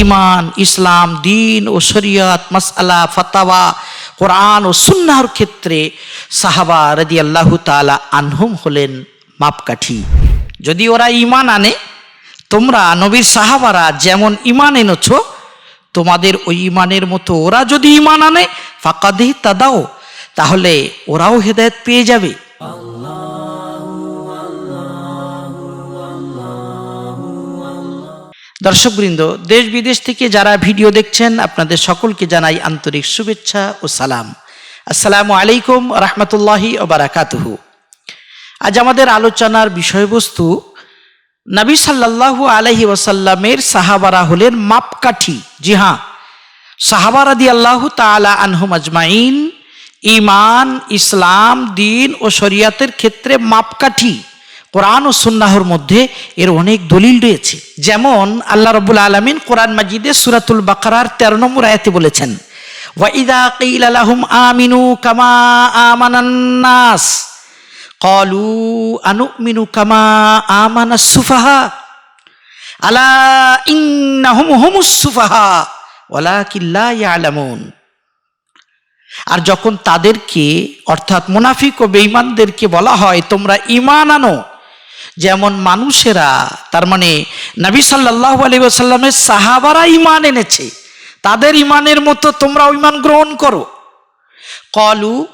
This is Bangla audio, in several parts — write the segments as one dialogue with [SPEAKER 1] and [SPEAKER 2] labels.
[SPEAKER 1] ইমান ইসলাম, দিন ও শরিয়ত, মাসআলা, ফতাওয়া, কোরআন ও সুন্নাহর ক্ষেত্রে সাহাবা রদি আল্লাহ তালা আনহুম হলেন মাপকাঠি। যদি ওরা ইমান আনে, তোমরা নবীর সাহাবারা যেমন ইমান এনেছ, তোমাদের ওই ইমানের মতো ওরা যদি ইমান আনে ফাঁকাদেহ তা দাও তাহলে ওরাও হেদায়ত পেয়ে যাবে। দর্শকবৃন্দ, দেশ বিদেশ থেকে যারা ভিডিও দেখছেন, আপনাদের সকলকে জানাই আন্তরিক শুভেচ্ছা ও সালাম। আসসালামু আলাইকুম রহমতুল্লাহি ওবারাকাতুহু আজ আমাদের আলোচনার বিষয়বস্তু, নবী সাল্লাল্লাহু আলহি ওয়াসাল্লামের সাহাবারা হলেন মাপকাঠি। জি হ্যাঁ সাহাবারাদি আল্লাহ তালা আনহুম আজমাইন। ইমান ইসলাম, দিন ও শরিয়াতের ক্ষেত্রে মাপকাঠি। কোরআন ও সুন্নাহর মধ্যে এর অনেক দলিল রয়েছে। যেমন আল্লাহ রবুল আলমিন কোরআন মাজিদে সুরাতুল বাকারার তেরো নম্বর আয়াতে বলেছেন ওয়াইদা কিল আমিনু কামা আমানান্নাস কলু আনুমিনু কামা আমানা সুফাহা। আলা ইন্নাহুম হুমুস সুফাহা ওয়ালাকিল্লা ইয়ালামুন। আর যখন তাদেরকে, অর্থাৎ মুনাফিক ও বেঈমানদেরকে বলা হয়, তোমরা ইমান আনো যেমন মানুষেরা, তার মানে নবী সাল্লাহ আলী সাল্লামের সাহাবারা ইমান এনেছে। তাদের ইমানের মতো তোমরা ইমান গ্রহণ করো। কলু,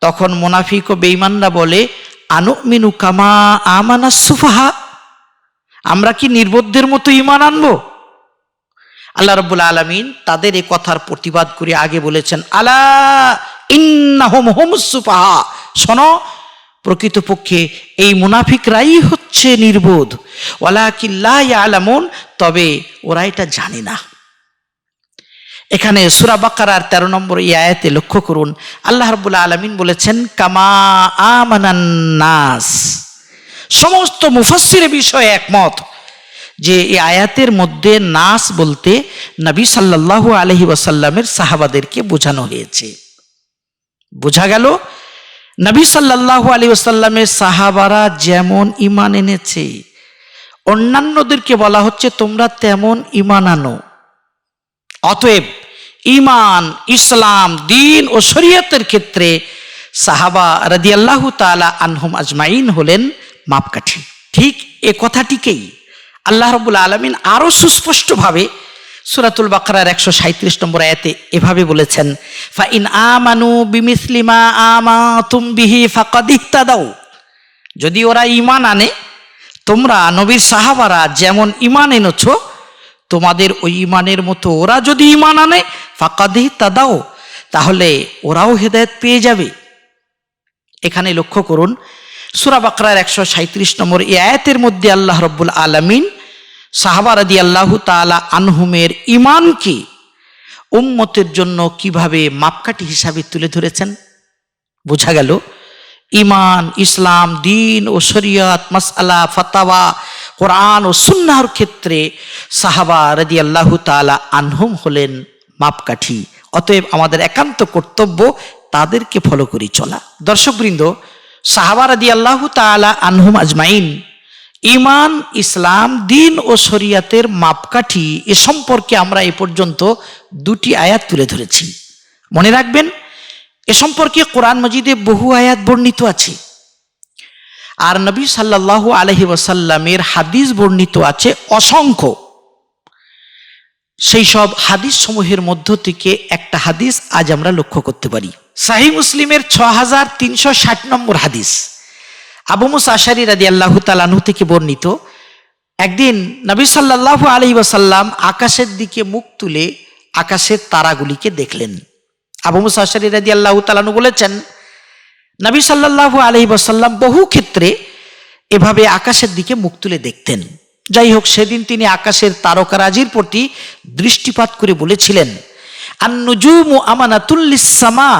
[SPEAKER 1] তখন মোনাফিক ও বেঈমানরা বলে আনু মিনু কামা আমানা সুফাহা? আমরা কি নির্বোধের মতো ইমান আনব? আল্লাহ রব্বুল আলমিন তাদের এ কথার প্রতিবাদ করে আগে বলেছেন, আলা ইন্না হোম হোম সুফাহা। শোনো প্রকৃতপক্ষে এই মুনাফিকরাই হচ্ছে নির্বোধ। ওয়ালা কিল্লা আলামুন তবে ওরা এটা জানে না। এখানে সুরা বাকারার তেরো নম্বর এই আয়াতে লক্ষ্য করুন। আল্লাহ রবুল্লা আলমিন বলেছেন, কামা আমানান্নাস সমস্ত মুফাসির বিষয়ে একমত যে এই আয়াতের মধ্যে নাস বলতে নবী সাল্লাল্লাহু আলহি ওয়াসাল্লামের সাহাবাদেরকে বোঝানো হয়েছে। বোঝা গেল নবী সাল্লাল্লাহু আলী ওসাল্লামের সাহাবারা যেমন ইমান এনেছে, অন্যান্যদেরকে বলা হচ্ছে তোমরা তেমন ইমান আনো। অতএব ইমান ইসলাম, দিন ও শরীয়তের ক্ষেত্রে সাহাবা রাদিয়াল্লাহু তালা আনহুম আজমাইন হলেন মাপকাঠি। ঠিক এ কথাটিকেই আল্লাহ রবুল আলমিন আরও সুস্পষ্টভাবে সুরাতুল বাকরার একশো সাঁত্রিশ নম্বর আয়াতে এভাবে বলেছেন ফা ইন আমানু বিমিসলিমা আমা তুম বিহি ফাকাদিহতা দাও যদি ওরা ইমান আনে, তোমরা নবীর সাহাবারা যেমন ইমান এনেছ, তোমাদের ওই ইমানের মতো ওরা যদি ইমান আনে ফাকাদিহতা দাও তাহলে ওরাও হেদায়ত পেয়ে যাবে। এখানে লক্ষ্য করুন, সুরা বাকরার একশো সাঁত্রিশ নম্বর এই আয়াতের মধ্যে আল্লাহ রব্বুল আলমিন সাহাবারাদি আল্লাহ তালা আনহুমের ইমানকে উম্মতের জন্য কীভাবে মাপকাঠি হিসাবে তুলে ধরেছেন? বোঝা গেল ইমান ইসলাম, দিন ও শরিয়ত, মাসআলা, ফতাওয়া, কোরআন ও সুন্নাহর ক্ষেত্রে সাহাবা রাদি আল্লাহ তালা আনহুম হলেন মাপকাঠি। অতএব আমাদের একান্ত কর্তব্য তাদেরকে ফলো করে চলা। দর্শকবৃন্দ, সাহাবা রাদি আল্লাহ তালা আনহুম আজমাইন ইমান, ইসলাম, দিন ও শরিয়াতের মাপকাঠি এ সম্পর্কে আমরা এ পর্যন্ত দুটি আয়াত তুলে ধরেছি। মনে রাখবেন, এ সম্পর্কে কোরআন মজিদে বহু আয়াত বর্ণিত আছে। আর নবী সাল্লাল্লাহু আলহি ওয়াসাল্লামের হাদিস বর্ণিত আছে অসংখ্য। সেই সব হাদিস সমূহের মধ্য থেকে একটা হাদিস আজ আমরা লক্ষ্য করতে পারি। সাহি মুসলিমের ছ হাজার তিনশো ষাট নম্বর হাদিস। আবু মুসা রাদি আল্লাহ তালানহু থেকে বর্ণিত, একদিন নবী সাল্লাহ আলি ওয়াসাল্লাম আকাশের দিকে মুখ তুলে আকাশের তারাগুলিকে দেখলেন। আবু মুসা রাদি আল্লাহ তালানু বলেছেন, নবী সাল্লাহু আলহি ওয়াসাল্লাম বহু ক্ষেত্রে এভাবে আকাশের দিকে মুখ তুলে দেখতেন। যাই হোক, সেদিন তিনি আকাশের তারকারাজির প্রতি দৃষ্টিপাত করে বলেছিলেন আন নজুম আমানাতুল্লিসামা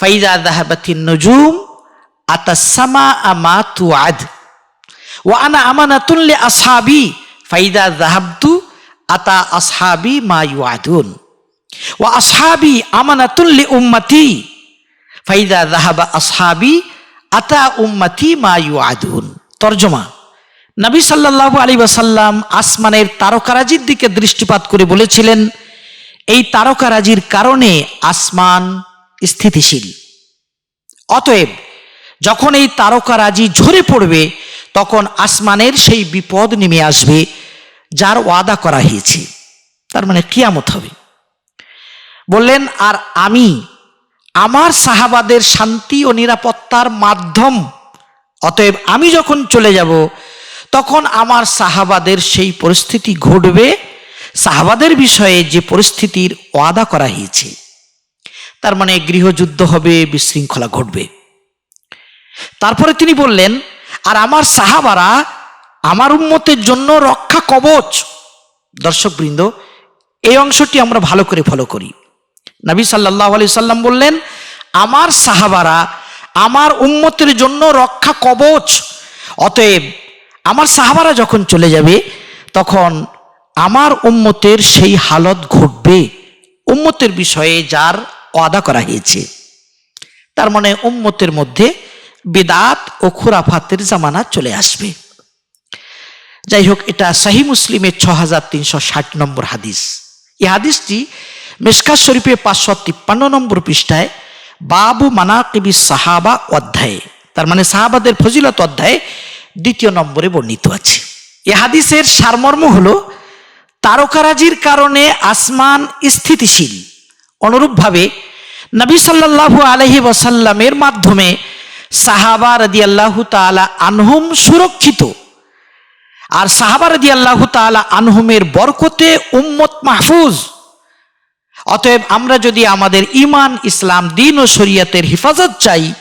[SPEAKER 1] ফাইদা দাহাবাতিন নজুম আতাসামা আমা তুআদ ওয়া আনা আমানাতুন লি আসহাবি ফাইদা যাহাবতু আতা আসহাবি মা ইউআদুন। ওয়া আসহাবি আমানাতুন লি উম্মতি ফাইদা যাহাবা আসহাবি আতা উম্মতি মা ইউআদুন। তরজমা, নবী সাল্লাল্লাহু আলী ওয়াসাল্লাম আসমানের তারকারাজির দিকে দৃষ্টিপাত করে বলেছিলেন, এই তারকারাজির কারণে আসমান স্থিতিশীল। অতএব যখন এই তারকারাজি ঝরে পড়বে, তখন আসমানের সেই বিপদ নেমে আসবে যার ওয়াদা করা হয়েছে। তার মানে কিয়ামত হবে। বললেন, আর আমি আমার সাহাবাদের শান্তি ও নিরাপত্তার মাধ্যম, অতএব আমি যখন চলে যাব, তখন আমার সাহাবাদের সেই পরিস্থিতি ঘটবে, সাহাবাদের বিষয়ে যে পরিস্থিতির ওয়াদা করা হয়েছে। তার মানে গৃহযুদ্ধ হবে, বিশৃঙ্খলা ঘটবে। তারপরে তিনি বললেন, আর আমার সাহাবারা আমার উন্মতের জন্য রক্ষা কবচ। দর্শকবৃন্দ এই অংশটি আমরা ভালো করে ফলো করি। নবী সাল্লাহ আলি সাল্লাম বললেন, আমার সাহাবারা আমার উম্মতের জন্য রক্ষা কবচ। অতএব আমার সাহাবারা যখন চলে যাবে, তখন আমার উম্মতের সেই হালত ঘটবে, উম্মতের বিষয়ে যার ওয়াদা করা হয়েছে। তার মানে উম্মতের মধ্যে বেদাত ও খুরাফাতের জামানা চলে আসবে। যাই হোক এটা সাহি মুসলিমের ছ হাজার তিনশো ষাট নম্বর হাদিস। এই হাদিসটি মেসকা শরীফে পাঁচশো তিপ্পান্ন নম্বর পৃষ্ঠায় বাবু মানাকিবি সাহাবা অধ্যায়ে, তার মানে সাহাবাদের ফজিলত অধ্যায়ে দ্বিতীয় নম্বরে বর্ণিত আছে। এ হাদিসের সারমর্ম হল, তারকারাজির কারণে আসমান স্থিতিশীল। অনুরূপভাবে নবী সাল্লাল্লাহু আলহি ওয়াসাল্লামের মাধ্যমে সাহাবা রদি আল্লাহ তালা আনহুম সুরক্ষিত। আর সাহাবা রদি আল্লাহ তালা আনহুমের বরকতে উম্মত মাহফুজ। অতএব আমরা যদি আমাদের ইমান ইসলাম, দিন ও শরিয়তের হেফাজত চাই,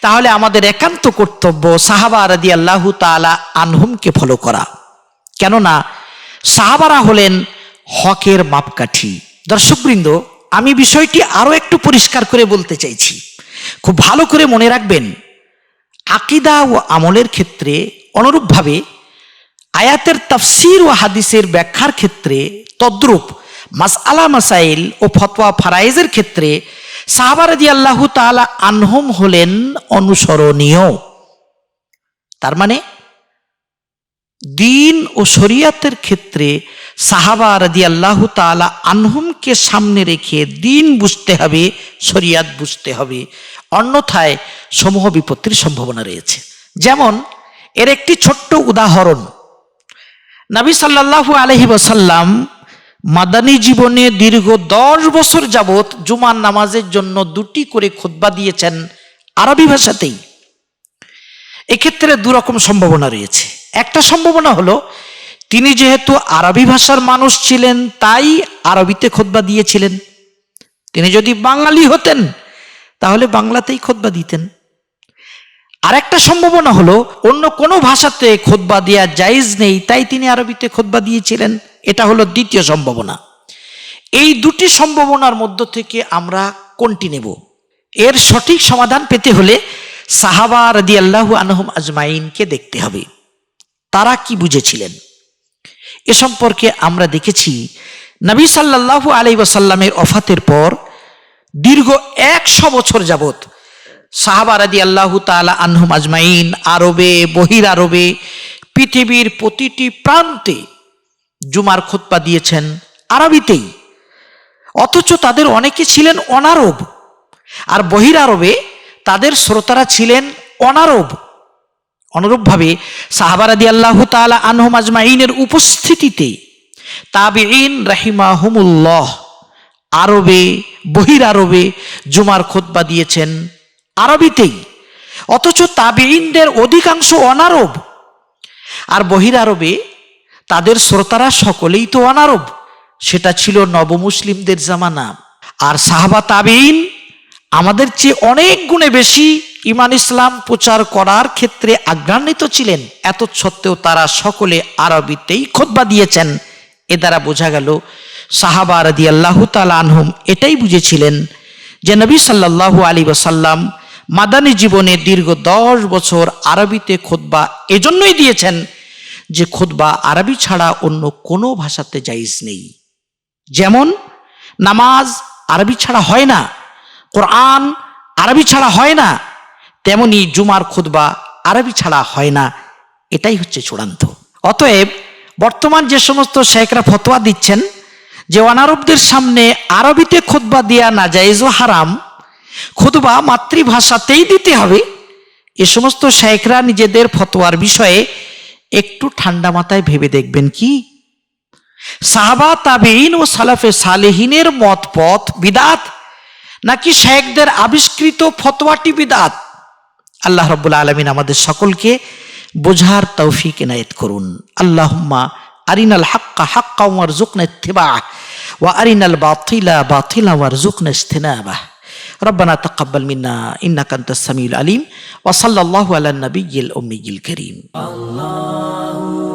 [SPEAKER 1] তাহলে আমাদের একান্ত কর্তব্য সাহাবা রাদি আল্লাহ তালা আনহুমকে ফলো করা। কেননা সাহাবারা হলেন হকের মাপকাঠি। দর্শকবৃন্দ, আমি বিষয়টি আরও একটু পরিষ্কার করে বলতে চাইছি। খুব ভালো করে মনে রাখবেন আকিদা ও আমলের ক্ষেত্রে অনুরূপভাবে আয়াতের তাফসির ও হাদিসের ব্যাখ্যার ক্ষেত্রে তদ্রূপ মাস আলা মাসাইল ও ফতোয়া ফারাইজের ক্ষেত্রে সাহাবারদি আল্লাহ তালা আনহম হলেন অনুসরণীয়। তার মানে দিন ও শরিয়াতের ক্ষেত্রে সাহাবা রাদি আল্লাহ তালা আনহুমকে সামনে রেখে দিন বুঝতে হবে, শরিয়াত বুঝতে হবে। অন্যথায় সমূহ বিপত্তির সম্ভাবনা রয়েছে। যেমন, এর একটি ছোট্ট উদাহরণ। নবী সাল্লাহু আলহি ওসাল্লাম মাদানী জীবনে দীর্ঘ দশ বছর যাবৎ জুমার নামাজের জন্য দুটি করে খোদবা দিয়েছেন আরবি ভাষাতেই। এক্ষেত্রে দুরকম সম্ভাবনা রয়েছে। একটা সম্ভাবনা হলো, তিনি যেহেতু আরবি ভাষার মানুষ ছিলেন, তাই আরবিতে খোদবা দিয়েছিলেন। তিনি যদি বাঙালি হতেন তাহলে বাংলাতেই খোদবা দিতেন। আর একটা সম্ভাবনা হলো, অন্য কোনো ভাষাতে খোদবা দেওয়া জায়জ নেই, তাই তিনি আরবিতে খোদবা দিয়েছিলেন। এটা হলো দ্বিতীয় সম্ভাবনা। এই দুটি সম্ভাবনার মধ্য থেকে আমরা কোনটি নেব? এর সঠিক সমাধান পেতে হলে সাহাবা রাদি আল্লাহ আনহম আজমাইনকে দেখতে হবে। তারা কি বুঝেছিলেন? এ সম্পর্কে আমরা দেখেছি, নবী সাল্লাহু আলাই ওয়াসাল্লামের অফাতের পর দীর্ঘ একশো বছর যাবত সাহাবা রাদি আল্লাহ তালা আনহুম আজমাইন, আরবে, বহির আরবে, পৃথিবীর প্রতিটি প্রান্তে জুমার খোৎপা দিয়েছেন আরবিতেই। অথচ তাদের অনেকে ছিলেন অনারব, আর বহির আরবে তাদের শ্রোতারা ছিলেন অনারব। অনুরূপভাবে সাহাবারাদি আল্লাহ তালা আনহুম আজমাইনের উপস্থিতিতে তাবিন রাহিমাহুমুল্লাহ আরবে বহির আরবে জুমার খোতবা দিয়েছেন আরবিতেই। অথচ তাবিনদের অধিকাংশ অনারব। আর বহির আরবে তাদের শ্রোতারা সকলেই তো অনারব। সেটা ছিল নবমুসলিমদের জামানা। আর সাহাবা তাবিন আমাদের চেয়ে অনেক গুণে বেশি ইমান ইসলাম প্রচার করার ক্ষেত্রে আগ্রান্বিত ছিলেন। এত সত্ত্বেও তারা সকলে আরবিতেই খোদবা দিয়েছেন। এ দ্বারা বোঝা গেল সাহাবা রাদি আল্লাহ আনহুম এটাই বুঝেছিলেন যে নবী সাল্লাহ আলী ওসাল্লাম মাদানী জীবনে দীর্ঘ দশ বছর আরবিতে খোদবা এজন্যই দিয়েছেন যে খোদবা আরবি ছাড়া অন্য কোনো ভাষাতে জাইজ নেই। যেমন, নামাজ আরবি ছাড়া হয় না, কোরআন আরবি ছাড়া হয় না, তেমনি জুমার খুদবা আরবি ছাড়া হয় না, এটাই হচ্ছে চূড়ান্ত। অতএব বর্তমান যে সমস্ত শেখরা ফতোয়া দিচ্ছেন যে অনারবদের সামনে আরবিতে খুতবা দেয়া না জায়েজ ও হারাম, খুতবা মাতৃভাষাতেই দিতে হবে। এ সমস্ত শেখরা নিজেদের ফতোয়ার বিষয়ে একটু ঠান্ডা মাথায় ভেবে দেখবেন কি? সাহাবা তাবেইন ও সালাফে সালেহিনের মত পথ বিদাত, নাকি শেখদের আবিষ্কৃত ফতোয়াটি বিদাত? আল্লাহ রব্বুল আলমিন আমাদের সকলকে বোঝার তৌফিক এনায়েত করুন। আল্লাহুম্মা أرنا الحق حقا وارزقنا اتباعه وأرنا الباطل باطلا وارزقنا اجتنابه. ربنا تقبل منا إنك أنت السميع العليم وصلى الله على النبي الأمي الكريم.
[SPEAKER 2] الله